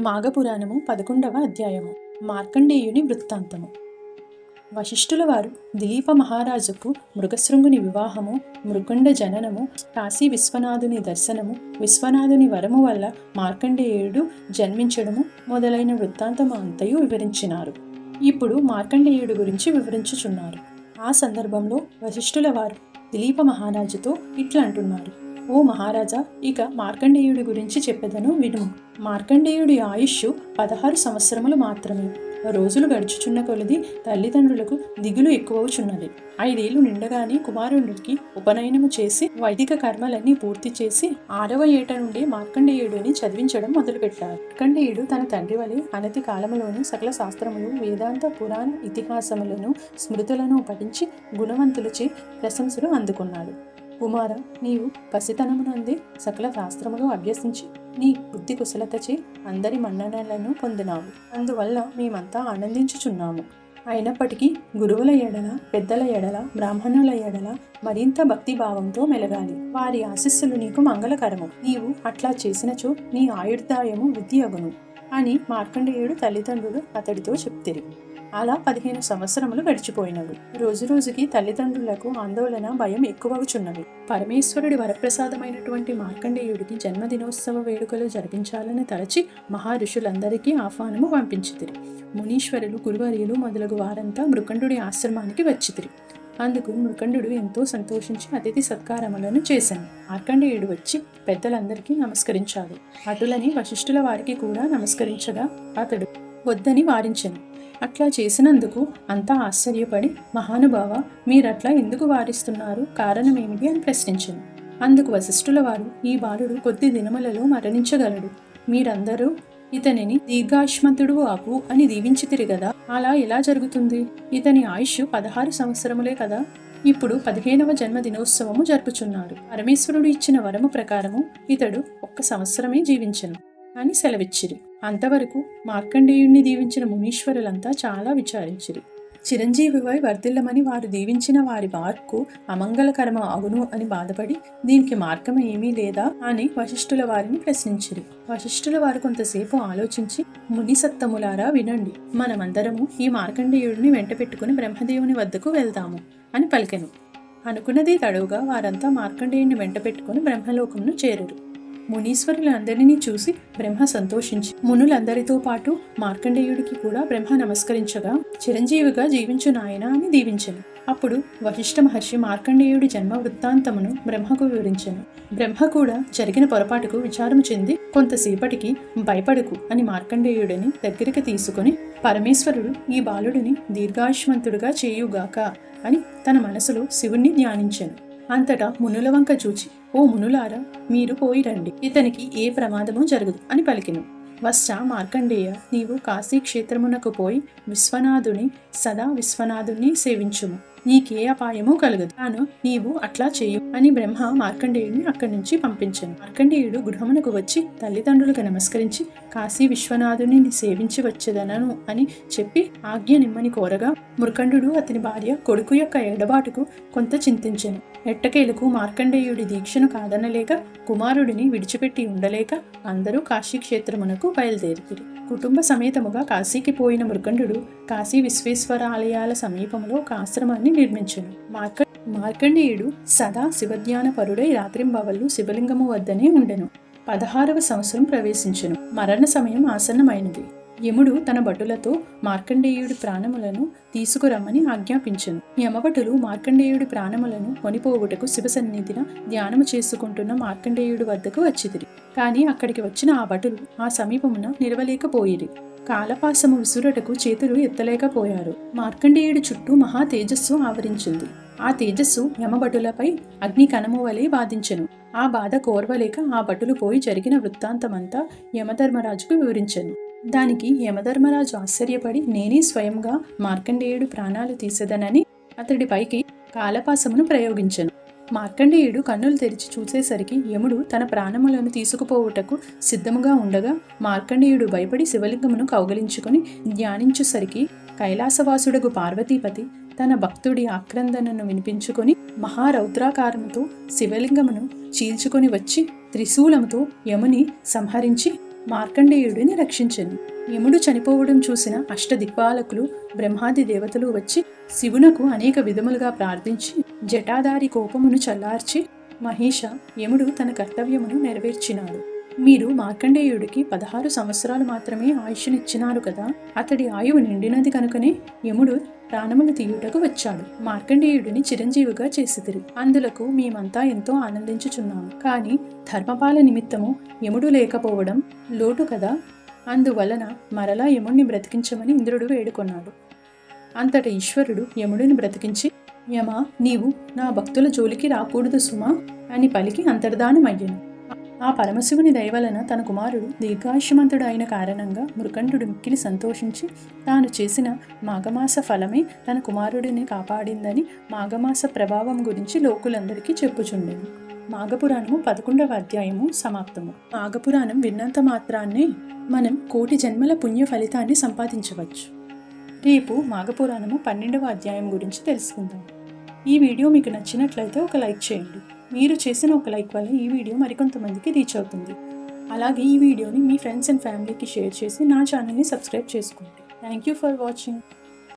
మాఘపురాణము పదకొండవ అధ్యాయము. మార్కండేయుని వృత్తాంతము. వశిష్ఠుల వారు దిలీప మహారాజుకు మృగశృంగుని వివాహము మృగండ జననము కాశీ విశ్వనాథుని దర్శనము విశ్వనాథుని వరము వల్ల మార్కండేయుడు జన్మించడము మొదలైన వృత్తాంతము అంతయు వివరించినారు. ఇప్పుడు మార్కండేయుడు గురించి వివరించుచున్నారు. ఆ సందర్భంలో వశిష్ఠుల వారు దిలీప మహారాజుతో ఇట్లా అంటున్నారు. ఓ మహారాజా ఇక మార్కండేయుడి గురించి చెప్పెదను వినుము మార్కండేయుడి ఆయుష్ పదహారు సంవత్సరములు మాత్రమే. రోజులు గడుచుచున్న కొలది తల్లిదండ్రులకు దిగులు ఎక్కువవుచున్నది. ఐదేళ్ళు నిండగానే కుమారుడికి ఉపనయనము చేసి వైదిక కర్మలన్నీ పూర్తి చేసి ఆరవ ఏట నుండి మార్కండేయుడిని చదివించడం మొదలుపెట్టారు. మార్కండేయుడు తన తండ్రి వలె అనతి కాలములోని సకల శాస్త్రములు వేదాంత పురాణ ఇతిహాసములను స్మృతులను పఠించి గుణవంతులచే ప్రశంసలు అందుకున్నాడు. కుమార నీవు పసితనమునందే సకల శాస్త్రములు అభ్యసించి నీ బుద్ధి కుశలతచే అందరి మన్ననలను పొందినావు. అందువల్ల మేమంతా ఆనందించుచున్నాము. అయినప్పటికీ గురువుల ఎడల పెద్దల ఎడల బ్రాహ్మణుల ఎడల మరింత భక్తిభావంతో మెలగాలి. వారి ఆశస్సులు నీకు మంగళకరము. నీవు అట్లా చేసినచో నీ ఆయుర్దాయము వృద్ధి అగును అని మార్కండేయుడు తల్లిదండ్రులు అతడితో చెప్తిరి. అలా పదిహేను సంవత్సరములు గడిచిపోయినవి. రోజు రోజుకి తల్లిదండ్రులకు ఆందోళన భయం ఎక్కువగుచున్నవి పరమేశ్వరుడి వరప్రసాదమైనటువంటి మార్కండేయుడికి జన్మదినోత్సవ వేడుకలు జరిపించాలని తలచి మహర్షులందరికీ ఆహ్వానము పంపించితిరి. మునీశ్వరులు గురువర్యులు మొదలగు వారంతా మృకండుడి ఆశ్రమానికి వచ్చితిరి. అందుకు మృకండు ఎంతో సంతోషించి అతిథి సత్కారములను చేశాను. మార్కండేయుడు వచ్చి పెద్దలందరికీ నమస్కరించాడు. అటులని వశిష్ఠుల వారికి కూడా నమస్కరించగా అతడు వద్దని వారించను. అట్లా చేసినందుకు అంతా ఆశ్చర్యపడి మహానుభావ మీరట్లా ఎందుకు వారిస్తున్నారు? కారణమేమిటి? అని ప్రశ్నించాను. అందుకు వశిష్ఠుల వారు ఈ బాలుడు కొద్ది దినములలో మరణించగలడు. మీరందరూ ఇతనిని దీర్ఘాయుష్మంతుడు అవు అని దీవించితిరి కదా అలా ఎలా జరుగుతుంది? ఇతని ఆయుష్ పదహారు సంవత్సరములే కదా? ఇప్పుడు పదిహేనవ జన్మదినోత్సవము జరుపుచున్నాడు. పరమేశ్వరుడు ఇచ్చిన వరము ప్రకారము ఇతడు ఒక్క సంవత్సరమే జీవించను. అని సెలవిచ్చిరి. అంతవరకు మార్కండేయుణ్ణి దీవించిన మునీశ్వరులంతా చాలా విచారించిరి. చిరంజీవివై వర్ధిల్లమని వారు దీవించిన వారి వార్కు అమంగళకరమ అగును అని బాధపడి దీనికి మార్గం ఏమీ లేదా అని వశిష్ఠుల వారిని ప్రశ్నించిరి. వశిష్ఠుల వారు కొంతసేపు ఆలోచించి మునిసత్తములారా వినండి. మనమందరము ఈ మార్కండేయుడిని వెంట పెట్టుకుని బ్రహ్మదేవుని వద్దకు వెళ్దాము అని పలికెను. అనుకున్నది తడవుగా వారంతా మార్కండేయుని వెంట పెట్టుకుని బ్రహ్మలోకమును చేరరు. మునీశ్వరులందరినీ చూసి బ్రహ్మ సంతోషించి మునులందరితో పాటు మార్కండేయుడికి కూడా బ్రహ్మ నమస్కరించగా చిరంజీవిగా జీవించు నాయన అని దీవించను. అప్పుడు వశిష్ఠ మహర్షి మార్కండేయుడి జన్మ వృత్తాంతమును బ్రహ్మకు వివరించను. బ్రహ్మ కూడా జరిగిన పొరపాటుకు విచారం చెంది కొంతసేపటికి భయపడకు అని మార్కండేయుడిని దగ్గరికి తీసుకుని పరమేశ్వరుడు ఈ బాలుడిని దీర్ఘాయుష్మంతుడుగా చేయుగాక అని తన మనసులో శివుణ్ణి ధ్యానించాను. అంతటా మునుల వంక చూచి ఓ మునులారా మీరు పోయి రండి. ఇతనికి ఏ ప్రమాదము జరగదు అని పలికిను. వశ్చ మార్కండేయ నీవు కాశీ క్షేత్రమునకు పోయి విశ్వనాథుని సదా విశ్వనాథుని సేవించుము. నీకే అపాయము కలగదు. తాను నీవు అట్లా చేయు అని బ్రహ్మ మార్కండేయుడిని అక్కడి నుంచి పంపించాను మార్కండేయుడు గృహమునకు వచ్చి తల్లిదండ్రులకు నమస్కరించి కాశీ విశ్వనాథుని సేవించి వచ్చేదనను అని చెప్పి ఆజ్ఞ నిమ్మని కోరగా మృకండు అతని భార్య కొడుకు యొక్క ఎడబాటుకు కొంత చింతించాను. ఎట్టకేలకు మార్కండేయుడి దీక్షను కాదనలేక కుమారుడిని విడిచిపెట్టి ఉండలేక అందరూ కాశీ క్షేత్రమునకు కుటుంబ సమేతముగా కాశీకి పోయిన మృకండు కాశీ విశ్వేశ్వర ఆలయాల సమీపంలో ఒక ఆశ్రమాన్ని నిర్మించను మార్క మార్కండేయుడు సదా శివజ్ఞాన పరుడై రాత్రింబవళ్ళు శివలింగము వద్దనే ఉండెను. పదహారవ సంవత్సరం ప్రవేశించెను. మరణ సమయం ఆసన్నమైనది. యముడు తన భటులతో మార్కండేయుడి ప్రాణములను తీసుకురమ్మని ఆజ్ఞాపించను. యమభటులు మార్కండేయుడి ప్రాణములను కొనిపోవుటకు శివ సన్నిధిన ధ్యానము చేసుకుంటున్న మార్కండేయుడి వద్దకు వచ్చిదిరి కానీ అక్కడికి వచ్చిన ఆ భటులు ఆ సమీపమున నిలవలేకపోయిరి. కాలపాసము విసురటకు చేతులు ఎత్తలేకపోయారు. మార్కండేయుడి చుట్టూ మహా తేజస్సు ఆవరించింది. ఆ తేజస్సు యమభటులపై అగ్ని కనము వలె బాధించెను. ఆ బాధ కోర్వలేక ఆ భటులు పోయి జరిగిన వృత్తాంతమంతా యమధర్మరాజుకు వివరించెను. దానికి యమధర్మరాజు ఆశ్చర్యపడి నేనే స్వయంగా మార్కండేయుడు ప్రాణాలు తీసేదనని అతడి పైకి కాలపాసమును ప్రయోగించను. మార్కండేయుడు కన్నులు తెరిచి చూసేసరికి యముడు తన ప్రాణములను తీసుకుపోవుటకు సిద్ధముగా ఉండగా మార్కండేయుడు భయపడి శివలింగమును కౌగలించుకొని ధ్యానించుసరికి కైలాసవాసుడగు పార్వతీపతి తన భక్తుడి ఆక్రందనను వినిపించుకొని మహారౌద్రాకారముతో శివలింగమును చీల్చుకొని వచ్చి త్రిశూలముతో యముని సంహరించి మార్కండేయుడిని రక్షించెను. యముడు చనిపోవడం చూసిన అష్టదిక్పాలకులు బ్రహ్మాది దేవతలు వచ్చి శివునకు అనేక విధములుగా ప్రార్థించి జటాదారి కోపమును చల్లార్చి మహేష యముడు తన కర్తవ్యమును నెరవేర్చినాడు. మీరు మార్కండేయుడికి పదహారు సంవత్సరాలు మాత్రమే ఆయుష్నిచ్చినారు కదా అతడి ఆయువు నిండినది కనుకనే యముడు ప్రాణములు తీయుటకు వచ్చాడు. మార్కండేయుడిని చిరంజీవిగా చేసిదిరి అందులకు మేమంతా ఎంతో ఆనందించుచున్నాము. కానీ ధర్మపాల నిమిత్తము యముడు లేకపోవడం లోటు కదా అందువలన మరలా యముడిని బ్రతికించమని ఇంద్రుడు వేడుకొన్నాడు. అంతట ఈశ్వరుడు యముడిని బ్రతికించి యమా నీవు నా భక్తుల జోలికి రాకూడదు సుమా. అని పలికి అంతర్ధానమయ్యను. ఆ పరమశివుని దయవలన తన కుమారుడు దీర్ఘాయుష్మంతుడు అయిన కారణంగా మృకంఠుడు మిక్కిలి సంతోషించి తాను చేసిన మాఘమాస ఫలమే తన కుమారుడిని కాపాడిందని మాఘమాస ప్రభావం గురించి లోకులందరికీ చెప్పుచుండెను. మాఘపురాణము పదకొండవ అధ్యాయము సమాప్తము. మాఘపురాణం విన్నంత మాత్రాన్నే మనం కోటి జన్మల పుణ్య ఫలితాన్ని సంపాదించవచ్చు. రేపు మాఘపురాణము పన్నెండవ అధ్యాయం గురించి తెలుసుకుందాం. ఈ వీడియో మీకు నచ్చినట్లయితే ఒక లైక్ చేయండి. మీరు చేసిన ఒక లైక్ వల్ల ఈ వీడియో మరికొంతమందికి రీచ్ అవుతుంది. అలాగే ఈ వీడియోని మీ ఫ్రెండ్స్ అండ్ ఫ్యామిలీకి షేర్ చేసి నా ఛానల్ని సబ్స్క్రైబ్ చేసుకోండి. Thank you for watching.